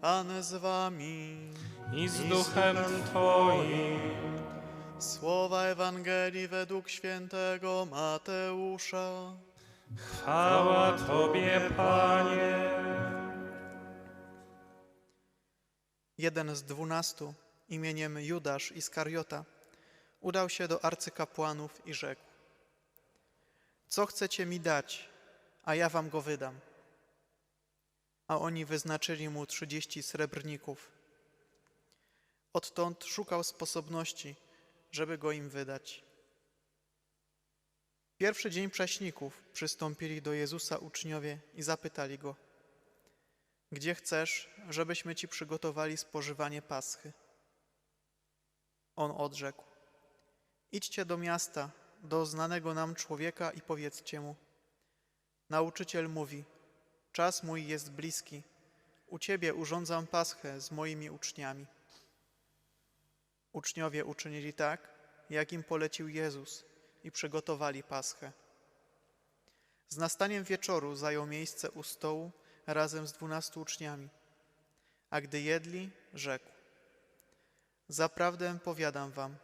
Pan z wami. i z duchem Twoim. Słowa Ewangelii według świętego Mateusza. Chwała Tobie, Panie. Jeden z dwunastu, imieniem Judasz Iskariota, udał się do arcykapłanów i rzekł: Co chcecie mi dać, a ja wam go wydam? A oni wyznaczyli mu trzydzieści srebrników. Odtąd szukał sposobności, żeby go im wydać. Pierwszy dzień prześników przystąpili do Jezusa uczniowie i zapytali go: Gdzie chcesz, żebyśmy ci przygotowali spożywanie paschy? On odrzekł: Idźcie do miasta, do znanego nam człowieka i powiedzcie mu: Nauczyciel mówi: Czas mój jest bliski. U ciebie urządzam paschę z moimi uczniami. Uczniowie uczynili tak, jak im polecił Jezus i przygotowali paschę. Z nastaniem wieczoru zajął miejsce u stołu razem z dwunastu uczniami. A gdy jedli, rzekł: Zaprawdę powiadam wam,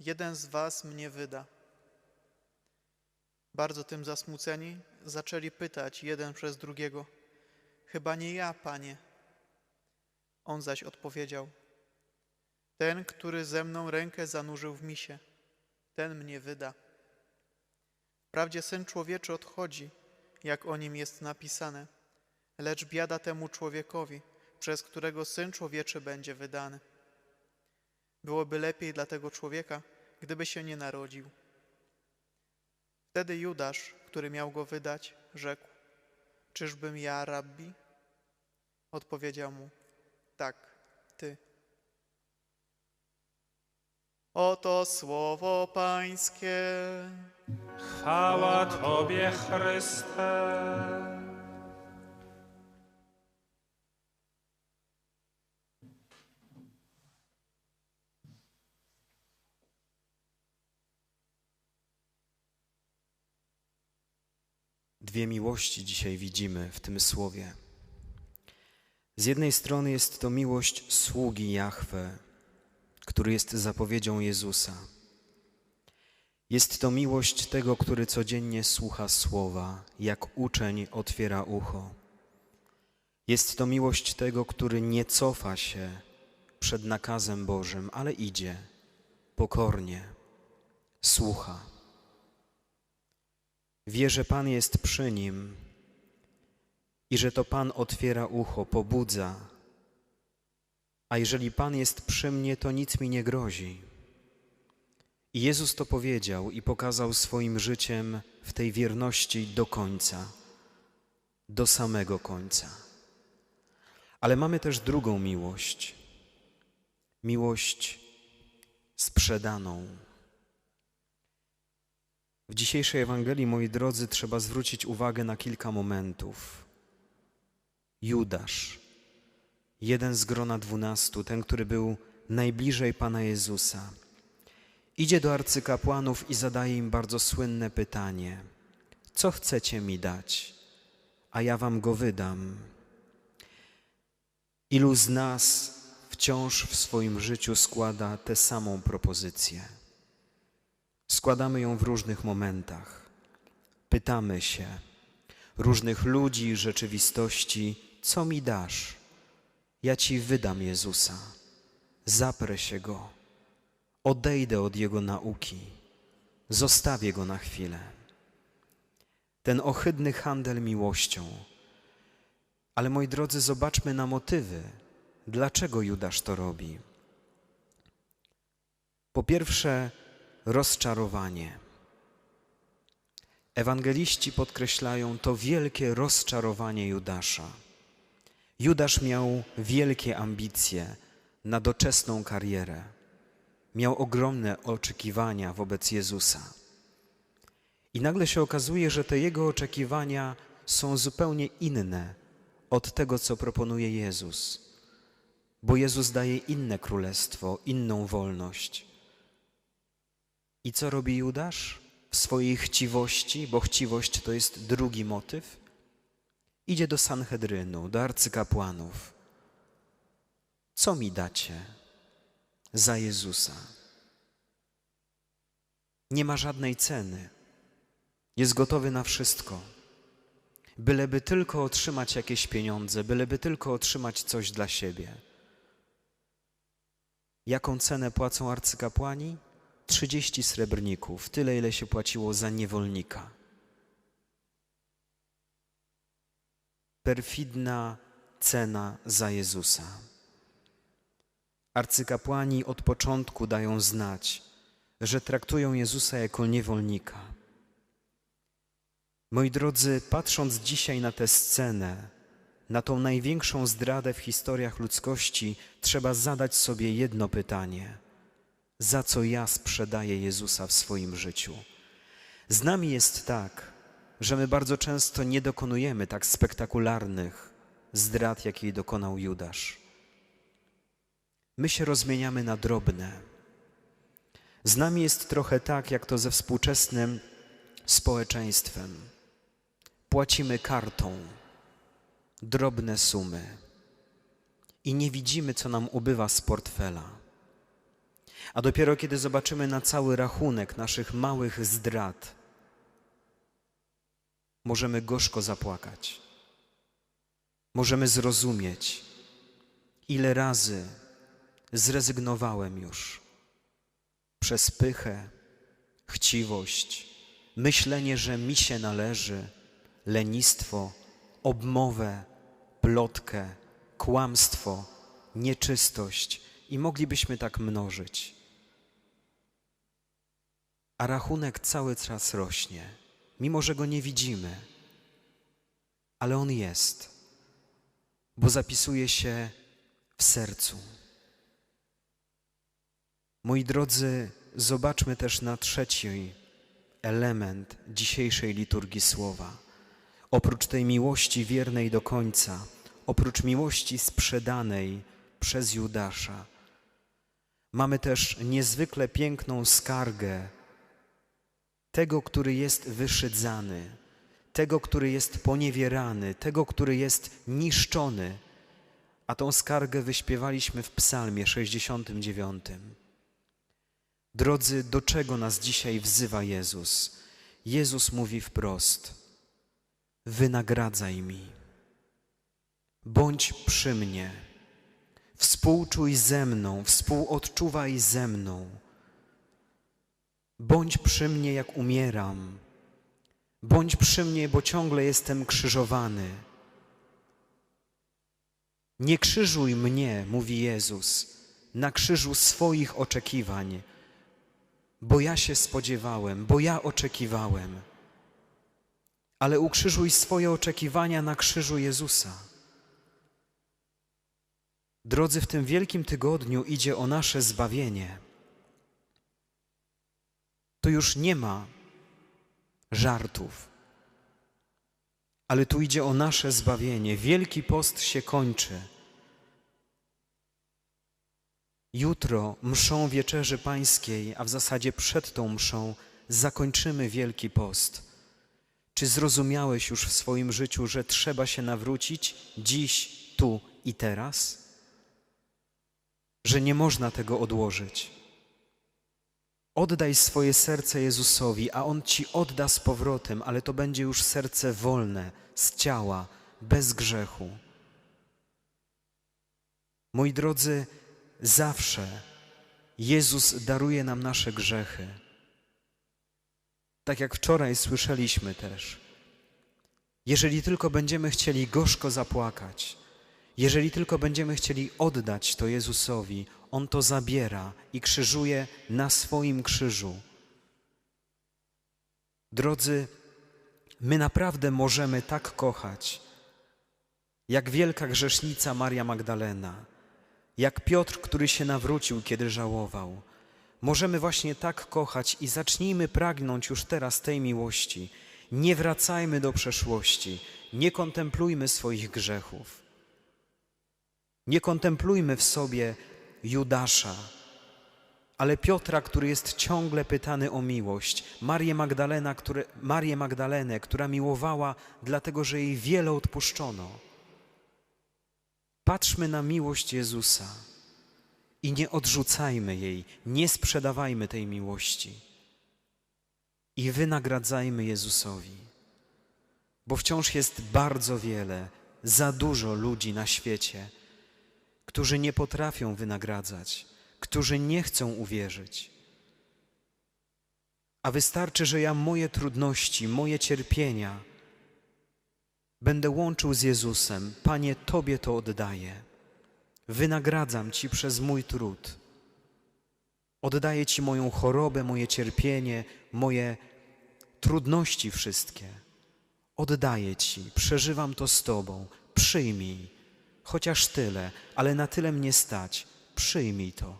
jeden z was mnie wyda. Bardzo tym zasmuceni zaczęli pytać jeden przez drugiego: Chyba nie ja, panie. On zaś odpowiedział: Ten, który ze mną rękę zanurzył w misie, ten mnie wyda. Wprawdzie syn człowieczy odchodzi, jak o nim jest napisane, lecz biada temu człowiekowi, przez którego syn człowieczy będzie wydany. Byłoby lepiej dla tego człowieka, gdyby się nie narodził. Wtedy Judasz, który miał go wydać, rzekł: Czyżbym ja, rabbi? Odpowiedział mu: Tak, ty. Oto słowo Pańskie. Chwała Tobie, Chryste. Dwie miłości dzisiaj widzimy w tym słowie. Z jednej strony jest to miłość sługi Jahwe, który jest zapowiedzią Jezusa. Jest to miłość tego, który codziennie słucha słowa, jak uczeń otwiera ucho. Jest to miłość tego, który nie cofa się przed nakazem Bożym, ale idzie pokornie, słucha. Wie, że Pan jest przy nim i że to Pan otwiera ucho, pobudza. A jeżeli Pan jest przy mnie, to nic mi nie grozi. I Jezus to powiedział i pokazał swoim życiem w tej wierności do końca, do samego końca. Ale mamy też drugą miłość, miłość sprzedaną. W dzisiejszej Ewangelii, moi drodzy, trzeba zwrócić uwagę na kilka momentów. Judasz, jeden z grona dwunastu, ten, który był najbliżej Pana Jezusa, idzie do arcykapłanów i zadaje im bardzo słynne pytanie: Co chcecie mi dać, a ja wam go wydam? Ilu z nas wciąż w swoim życiu składa tę samą propozycję? Składamy ją w różnych momentach. Pytamy się różnych ludzi, rzeczywistości, co mi dasz? Ja ci wydam Jezusa, zaprę się go, odejdę od jego nauki, zostawię go na chwilę. Ten ohydny handel miłością. Ale moi drodzy, zobaczmy na motywy, dlaczego Judasz to robi. Po pierwsze, rozczarowanie. Ewangeliści podkreślają to wielkie rozczarowanie Judasza. Judasz miał wielkie ambicje na doczesną karierę. Miał ogromne oczekiwania wobec Jezusa. I nagle się okazuje, że te jego oczekiwania są zupełnie inne od tego, co proponuje Jezus. Bo Jezus daje inne królestwo, inną wolność. I co robi Judasz w swojej chciwości, bo chciwość to jest drugi motyw? Idzie do Sanhedrynu, do arcykapłanów Co mi dacie za Jezusa? Nie ma żadnej ceny. Jest gotowy na wszystko. Byleby tylko otrzymać jakieś pieniądze, byleby tylko otrzymać coś dla siebie. Jaką cenę płacą arcykapłani? 30 srebrników, tyle ile się płaciło za niewolnika. Perfidna cena za Jezusa. Arcykapłani od początku dają znać, że traktują Jezusa jako niewolnika. Moi drodzy, patrząc dzisiaj na tę scenę, na tą największą zdradę w historiach ludzkości, trzeba zadać sobie jedno pytanie: za co ja sprzedaję Jezusa w swoim życiu? Z nami jest tak, że my bardzo często nie dokonujemy tak spektakularnych zdrad, jakiej dokonał Judasz. My się rozmieniamy na drobne. Z nami jest trochę tak, jak to ze współczesnym społeczeństwem. Płacimy kartą drobne sumy i nie widzimy, co nam ubywa z portfela. A dopiero kiedy zobaczymy na cały rachunek naszych małych zdrad, możemy gorzko zapłakać. Możemy zrozumieć, ile razy zrezygnowałem już przez pychę, chciwość, myślenie, że mi się należy, lenistwo, obmowę, plotkę, kłamstwo, nieczystość i moglibyśmy tak mnożyć. A rachunek cały czas rośnie, mimo że go nie widzimy, ale on jest, bo zapisuje się w sercu. Moi drodzy, zobaczmy też na trzeci element dzisiejszej liturgii słowa. Oprócz tej miłości wiernej do końca, oprócz miłości sprzedanej przez Judasza, mamy też niezwykle piękną skargę tego, który jest wyszydzany, tego, który jest poniewierany, tego, który jest niszczony. A tą skargę wyśpiewaliśmy w Psalmie 69. Drodzy, do czego nas dzisiaj wzywa Jezus? Jezus mówi wprost: Wynagradzaj mi, bądź przy mnie, współczuj ze mną, współodczuwaj ze mną. Bądź przy mnie, jak umieram. Bądź przy mnie, bo ciągle jestem krzyżowany. Nie krzyżuj mnie, mówi Jezus, na krzyżu swoich oczekiwań, bo ja się spodziewałem, bo ja oczekiwałem. Ale ukrzyżuj swoje oczekiwania na krzyżu Jezusa. Drodzy, w tym wielkim tygodniu idzie o nasze zbawienie. To już nie ma żartów, ale tu idzie o nasze zbawienie. Wielki post się kończy. Jutro mszą wieczerzy pańskiej, a w zasadzie przed tą mszą zakończymy Wielki Post. Czy zrozumiałeś już w swoim życiu, że trzeba się nawrócić dziś, tu i teraz? Że nie można tego odłożyć. Oddaj swoje serce Jezusowi, a On ci odda z powrotem, ale to będzie już serce wolne, z ciała, bez grzechu. Moi drodzy, zawsze Jezus daruje nam nasze grzechy. Tak jak wczoraj słyszeliśmy też. Jeżeli tylko będziemy chcieli gorzko zapłakać, jeżeli tylko będziemy chcieli oddać to Jezusowi, On to zabiera i krzyżuje na swoim krzyżu. Drodzy, my naprawdę możemy tak kochać, jak wielka grzesznica Maria Magdalena, jak Piotr, który się nawrócił, kiedy żałował. Możemy właśnie tak kochać i zacznijmy pragnąć już teraz tej miłości. Nie wracajmy do przeszłości, nie kontemplujmy swoich grzechów. Nie kontemplujmy w sobie Judasza, ale Piotra, który jest ciągle pytany o miłość, Marię, Magdalena, które, Marię Magdalenę, która miłowała, dlatego że jej wiele odpuszczono. Patrzmy na miłość Jezusa. i nie odrzucajmy jej, nie sprzedawajmy tej miłości i wynagradzajmy Jezusowi, bo wciąż jest bardzo wiele, za dużo ludzi na świecie, którzy nie potrafią wynagradzać, którzy nie chcą uwierzyć. A wystarczy, że ja moje trudności, moje cierpienia będę łączył z Jezusem. Panie, Tobie to oddaję. Wynagradzam Ci przez mój trud. Oddaję Ci moją chorobę, moje cierpienie, moje trudności wszystkie. Oddaję Ci, przeżywam to z Tobą. Przyjmij, chociaż tyle, ale na tyle mnie stać. Przyjmij to.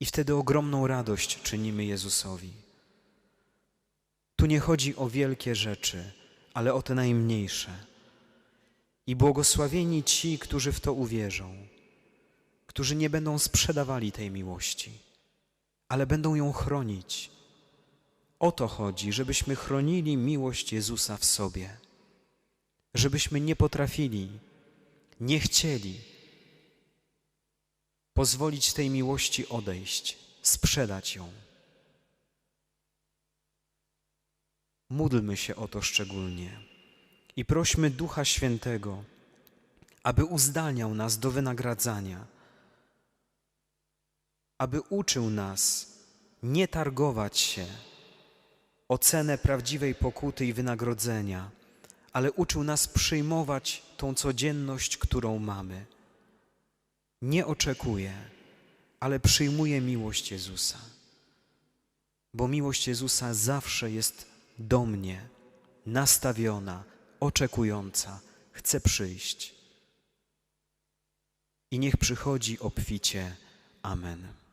I wtedy ogromną radość czynimy Jezusowi. Tu nie chodzi o wielkie rzeczy, ale o te najmniejsze. I błogosławieni ci, którzy w to uwierzą, którzy nie będą sprzedawali tej miłości, ale będą ją chronić. O to chodzi, żebyśmy chronili miłość Jezusa w sobie, żebyśmy nie potrafili, nie chcieli pozwolić tej miłości odejść, sprzedać ją. Módlmy się o to szczególnie i prośmy Ducha Świętego, aby uzdalniał nas do wynagradzania, aby uczył nas nie targować się o cenę prawdziwej pokuty i wynagrodzenia, ale uczył nas przyjmować tą codzienność, którą mamy. Nie oczekuję, ale przyjmuję miłość Jezusa, bo miłość Jezusa zawsze jest do mnie nastawiona, oczekująca, chce przyjść. I niech przychodzi obficie. Amen.